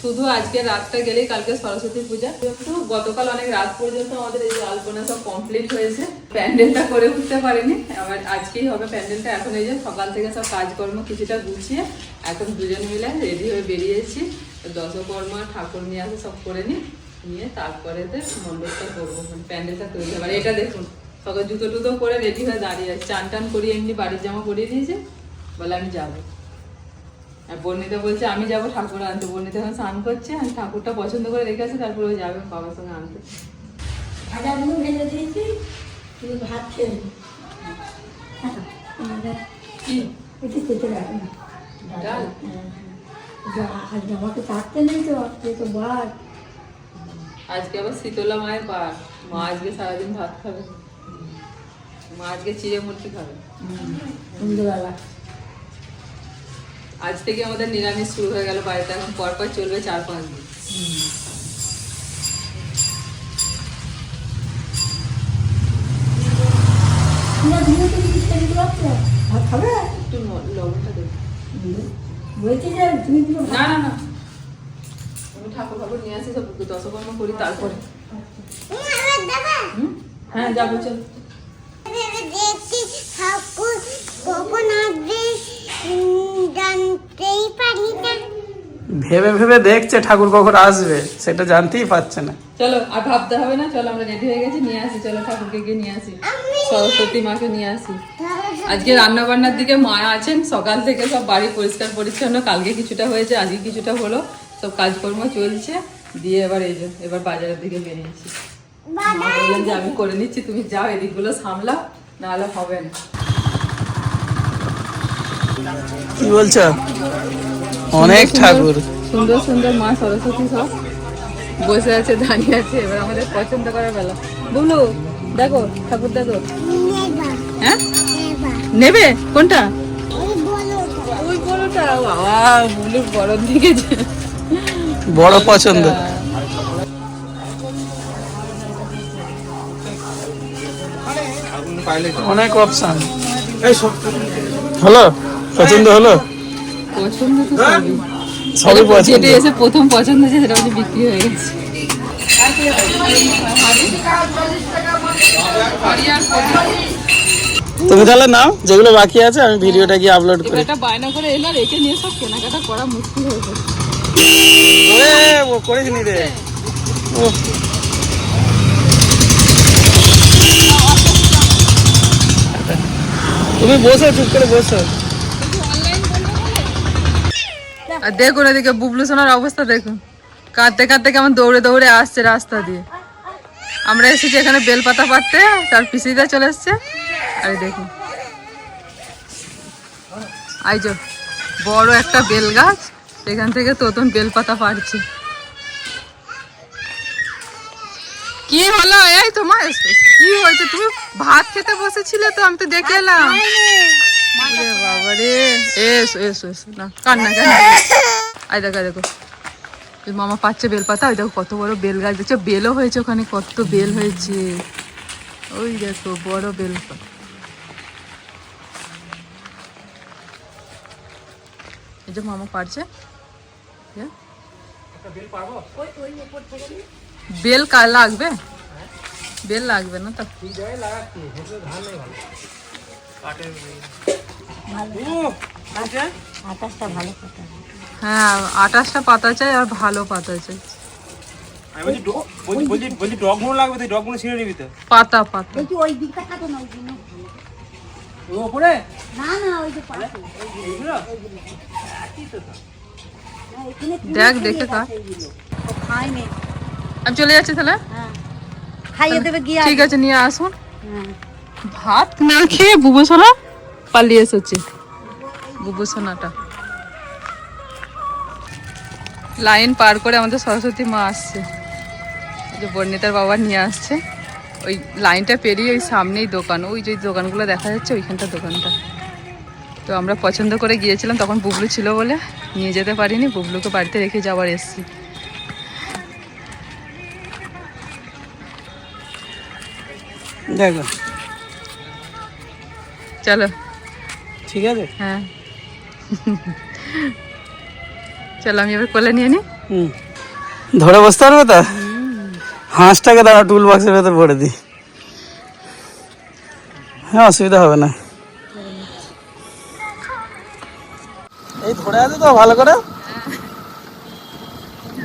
শুধু আজকে রাতটা গেলেই কালকে সরস্বতী পূজা। কিন্তু গতকাল অনেক রাত পর্যন্ত আমাদের এই আলপনা সব কমপ্লিট হয়েছে, প্যান্ডেলটা করে উঠতে পারিনি। আবার আজকেই হবে প্যান্ডেলটা, এখন এই যে সকাল থেকে সব কাজকর্ম কিছুটা গুছিয়ে এখন দুজন মিলে রেডি হয়ে বেরিয়েছি। দশকর্মা, ঠাকুর নিয়ে আসে সব করে নি, নিয়ে তারপরে মণ্ডপটা করব। প্যান্ডেলটা তৈরি হবে। এটা দেখুন সকাল জুতো টুতো করে রেডি হয়ে দাঁড়িয়ে আছে। চান টান করিয়ে এমনি বাড়ির জামা পরিয়ে দিয়েছে বলে আমি যাব। আর বর্ণিতা বলছে আমি যাব ঠাকুর আনতে। বর্ণিতা এখন স্নান করছে আমি ঠাকুরটা পছন্দ করে রেখে আসি তারপরে ও যাবে বাবার সঙ্গে আনতে। ভাজাগুলো ভেজে দিয়েছি তুমি ভাত খেয়ে নে। খেতে রাখো না। ডাল? যা- আর জামাকে থাকতে নেই তো আজকে তো বার। আজকে আবার শীতলা মায়ের বার। মা আজকে সারাদিন ভাত খাবে। মা আজকে চিড়ে মুরগি খাবে সন্ধ্যেবেলা। আজ থেকে আমাদের নিরামিষ শুরু হয়ে গেল বাড়িতে এখন পর পর চলবে চার পাঁচ দিন। ন- না না। না আমি ঠাকুর ঠাকুর নিয়ে আসি সব দশকর্ম করি তারপরে। হ্যাঁ যাব চল। ভেবে ভেবে দেখছে ঠাকুর কখন আসবে সেটা জানতেই পারছে না। চলো আর ভাবতে হবে না চলো আমরা রেডি হয়ে গেছি নিয়ে আসি চলো ঠাকুরকে গিয়ে নিয়ে আসি সরস্বতী মাকে নিয়ে আসি। আজকে রান্না বান্নার দিকে মা আছেন সকাল থেকে সব বাড়ি পরিষ্কার পরিচ্ছন্ন কালকে কিছুটা হয়েছে আজকে কিছুটা হলো সব কাজকর্ম চলছে দিয়ে এবার এই যে এবার বাজারের দিকে বেরিয়েছি। বললেন যে আমি করে নিচ্ছি তুমি যাও এদিকগুলো সামলাও নাহলে হবে না। কি বলছো? অনেক ঠাকুর। সুন্দর সুন্দর মা সরস্বতী সব বসে আছে দাঁড়িয়ে আছে এবার আমাদের পছন্দ করার বেলা। বুবলু দেখো ঠাকুর দেখো। হ্যাঁ? নেবে? কোনটা? ওই বলো বড়টা বাবা বুবলুর বড় দিকে বড় পছন্দ। অনেক অপশন হলো পছন্দ হলো? পছন্দ তো সবই। সবই পছন্দ। যেটা এসে প্রথম পছন্দ হয়েছে সেটা হচ্ছে বিক্রি হয়ে গেছে। তুমি তাহলে নাও যেগুলো বাকি আছে আমি ভিডিওটা গিয়ে আপলোড করি। একটা বায়না করে এলো আর একে নিয়ে সব কেনাকাটা করা মুশকিল হয়ে ওরে ও করিসনি রে। ও। তুমি বসো চুপ করে বসো। আর দেখুন এদিকে বুবলু সোনার অবস্থা দেখুন কাঁদতে কাঁদতে কেমন দৌড়ে দৌড়ে আসছে রাস্তা দিয়ে। আমরা এসেছি এখানে বেলপাতা পাততে তার পিসিটা চলে এসছে। আর দেখুন আই যো, বড় একটা বেল গাছ এখান থেকে তোতন বেলপাতা পাড়ছে। কি হলো? এই তোমার, কি হয়েছে? তুমি ভাত খেতে বসেছিলে তো, আমি তো দেখে এলাম। ওরে বাবা রে এসো এসো এসো। না কান্না কান্না। আই দেখো দেখো। ওই মামা পাচ্ছে বেল পাতা ওই দেখো কত বড় বেল গাছ। দেখছ বেলও হয়েছে ওখানে কত বেল হয়েছে। ওই দেখো বড় বেল এই যে মামা পারছে? বেল কার লাগবে? বেল লাগবে না তো? ভালো। হ্যাঁ পাতা চাই আর ভালো পাতা চাই। পাতা পাতা। ওই দিকটা কাটো না ওপরে? না না ওই যে দেখ। দেখে খায়নি। আমি চলে যাচ্ছি তাহলে? হ্যাঁ। খাইয়ে দেবে গিয়ে ঠিক আছে নিয়ে আসুন। হ্যাঁ। ভাত না খেয়ে বুবু সোনা পালিয়ে এসেছে। বুবু সোনাটা লাইন পার করে আমাদের সরস্বতী মা আসছে। যে বর্ণিতার বাবা নিয়ে আসছে। ওই লাইনটা পেরিয়ে ওই সামনেই দোকান। ওই যে দোকানগুলো দেখা যাচ্ছে ওইখানটা দোকানটা। তো আমরা পছন্দ করে গিয়েছিলাম তখন বুবলু ছিল বলে নিয়ে যেতে পারিনি। বুবলুকে বাড়িতে রেখে যাওয়ার এসছি। দেখো। চলো। ঠিক আছে? হ্যাঁ। চলো আমি এবার কোলে নিয়ে নিই। হুম। ধরে বসতে পারবে তো? হাঁসটাকে দাঁড়া টুল বক্সের ভেতর ভরে দিই। হ্যাঁ অসুবিধা হবে না। এই ধরে আছে তো ভালো করে?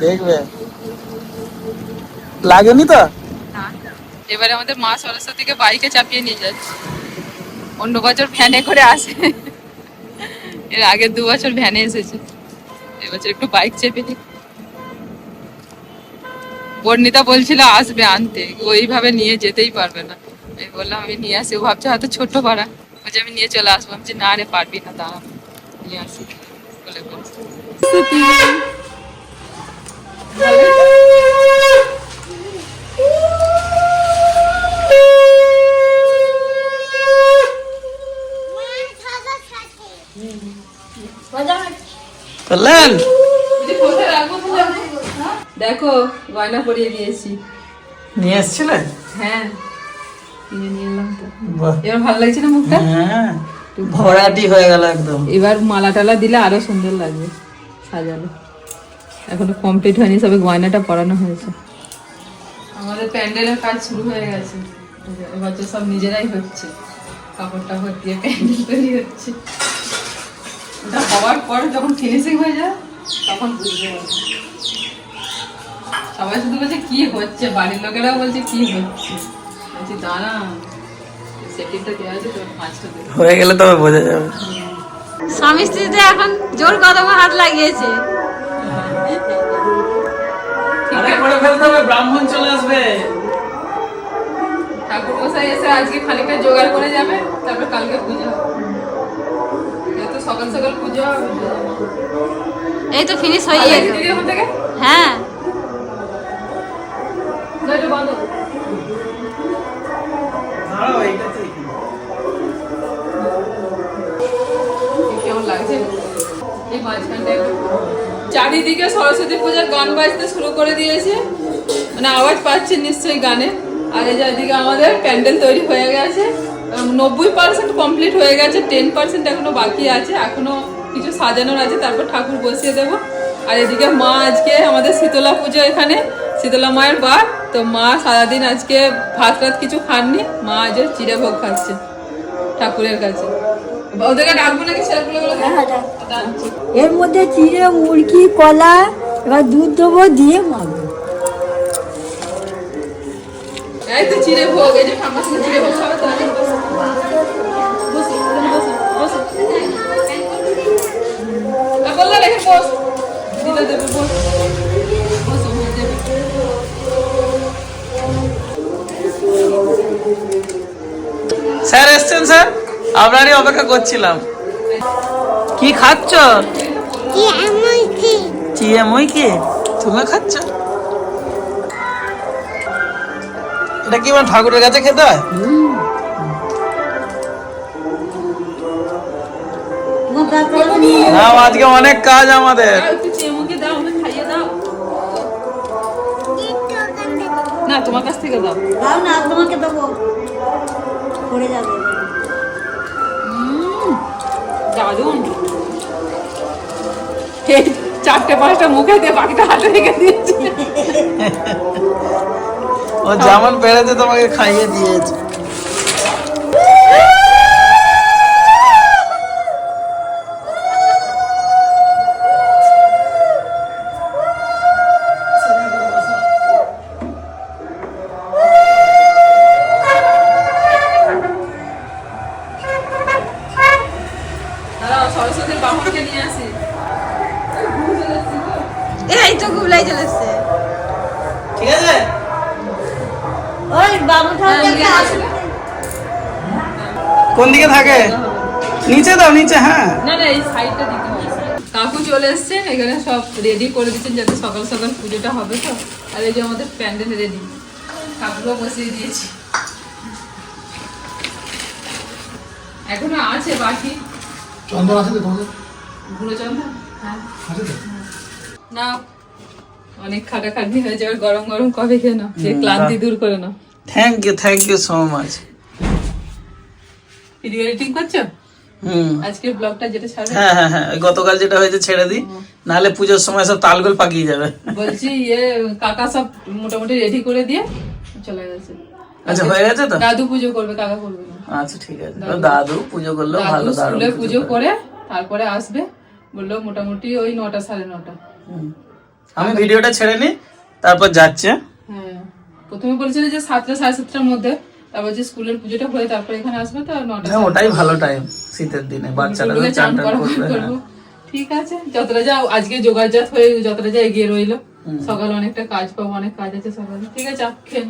দেখবে। লাগেনি তো? এবারে আমাদের মা সরস্বতীকে বাইকে চাপিয়ে নিয়ে যাচ্ছে। অন্য বছর ভ্যানে করে আসে। এর আগে দু বছর ভ্যানে এসেছে। এবছর একটু বাইক চেপে নিই বর্ণিতা বলছিল, আসবে আনতে। ওইভাবে নিয়ে যেতেই পারবে না। আমি বললাম, আমি নিয়ে আসি। ও ভাবছে, হয়তো ছোট পাড়া বলছে, আমি নিয়ে চলে আসব। আমি না রে, পারবি না, দাঁড়া, নিয়ে আসি। বলে করলেন? দেখো গয়না পরিয়ে দিয়েছি। নিয়ে এসছিলে? হ্যাঁ কিনে নিয়ে এলাম তো। এবার ভালো লাগছে না মুখটা? হ্যাঁ ভরাটি হয়ে গেল একদম। এবার মালা টালা দিলে আরও সুন্দর লাগবে সাজালো। এখনও কমপ্লিট হয়নি সবে গয়নাটা পরানো হয়েছে। আমাদের প্যান্ডেলের কাজ শুরু হয়ে গেছে। এবছর সব নিজেরাই হচ্ছে। কাপড় টাপড় দিয়ে প্যান্ডেল তৈরি হচ্ছে। ওটা হওয়ার পর যখন ফিনিশিং হয়ে যায় তখন বুঝতে পারবে সবাই শুধু বলছে কি হচ্ছে? বাড়ির লোকেরাও বলছে কি হচ্ছে? বলছি দাঁড়া সেটিংটা দেওয়া আছে তোর পাঁচটা হয়ে গেলে তবে বোঝা যাবে। স্বামী স্ত্রীতে এখন জোর কদমে হাত লাগিয়েছে। করে ফেলতে হবে ব্রাহ্মণ চলে আসবে। ঠাকুর মশাই এসে আজকে খানিকটা জোগাড় করে যাবে তারপর কালকে পুজো সকাল সকাল পুজো এই তো ফিনিশ হয়ে থেকে? হ্যাঁ। চারিদিকে সরস্বতী পূজার গান বাজতে শুরু করে দিয়েছে। মানে আওয়াজ পাচ্ছেন নিশ্চয়ই গানে। আর এই যে আমাদের প্যান্ডেল তৈরি হয়ে গেছে। নব্বই পার্সেন্ট কমপ্লিট হয়ে গেছে টেন পার্সেন্ট এখনও বাকি আছে এখনও কিছু সাজানোর আছে তারপর ঠাকুর বসিয়ে দেব। আর এদিকে মা আজকে আমাদের শীতলা পুজো এখানে শীতলা মায়ের বার তো মা সারাদিন আজকে ভাত রাত কিছু খাননি মা আজ চিড়ে ভোগ খাচ্ছে ঠাকুরের কাছে। ওদেরকে ডাকবো নাকি ছেলেপুলেগুলো এর মধ্যে চিড়ে মুরগি কলা এবার দুধ দেবো দিয়ে মাখবো। এই তো চিড়ে ভোগ এই যে চিড়ে ভোগ খাবে তো বসো। বসো বললে রেখে বস। দিলে দেবে বস। বসো দেবে। স্যার এসছেন স্যার? আপনারই অপেক্ষা করছিলাম। কি খাচ্ছ? কি এমন কি চিয়ে মই কি তুমি খাচ্ছ? এটা কি মানে ঠাকুরের কাছে খেতে হয়? আজকে অনেক কাজ আমাদের। আর একটু চেমুকে দাও আমাকে খাইয়ে দাও। একটু ওখান থেকে না তোমার কাছ থেকে দাও। দাও না তোমাকে দেবো। পড়ে যাবে। দারুণ চারটে পাঁচটা মুখে দিয়ে বাকিটা হাতে রেখে দিয়েছে। ও যেমন পেরেছে তোমাকে খাইয়ে দিয়েছে। ঠিক আছে? ওই বাবু ঠাকুর কোন দিকে থাকে? নিচে দাও নিচে হ্যাঁ। না না এই সাইডটা দিতে হবে কাকু চলে এসছেন এখানে সব রেডি করে দিচ্ছেন যাতে সকাল সকাল পুজোটা হবে তো। আর এই যে আমাদের প্যান্ডেল রেডি ঠাকুরও বসিয়ে দিয়েছি। এখনও আছে বাকি। চন্দন আছে তো তোমাদের? গুঁড়ো চন্দন হ্যাঁ। আছে তো? না অনেক খাটাখাটনি হয়েছে এবার গরম গরম কফি খেয়ে নাও। যে ক্লান্তি দূর করে নাও। Thank you thank you so much video editing করছ? হুম। আজকের ব্লগটা যেটা ছাড়বে হ্যাঁ হ্যাঁ হ্যাঁ গতকাল যেটা হয়েছে ছেড়ে দিই নাহলে পুজোর সময় সব তালগোল পাকিয়ে যাবে। বলছি ইয়ে কাকা সব মোটামুটি রেডি করে দিয়ে চলে গেছে। আচ্ছা হয়ে গেছে তো? দাদু পুজো করবে কাকা করবে আচ্ছা ঠিক আছে। দাদু। পুজো করলেও দাদু ভালো স্কুলে পুজো করে। করে তারপরে আসবে বলল মোটামুটি ওই নটা সাড়ে নটা। হুম। আমি ভিডিওটা ছেড়ে নি তারপর যাচ্ছে। হ্যাঁ প্রথমে বলছিল যে সাতটা সাড়ে সাতটার মধ্যে তারপর যে স্কুলের পুজোটা হয়ে তারপরে এখানে আসবে তো নটা হ্যাঁ ওটাই ভালো টাইম শীতের দিনে বাচ্চারা চান করবে হ্যাঁ। ঠিক আছে যতটা যা আজকে যোগাযোগ হয়ে যতটা যা এগিয়ে রইল সকাল অনেকটা কাজ পাবো অনেক কাজ আছে সকালে। ঠিক আছে খেয়ে।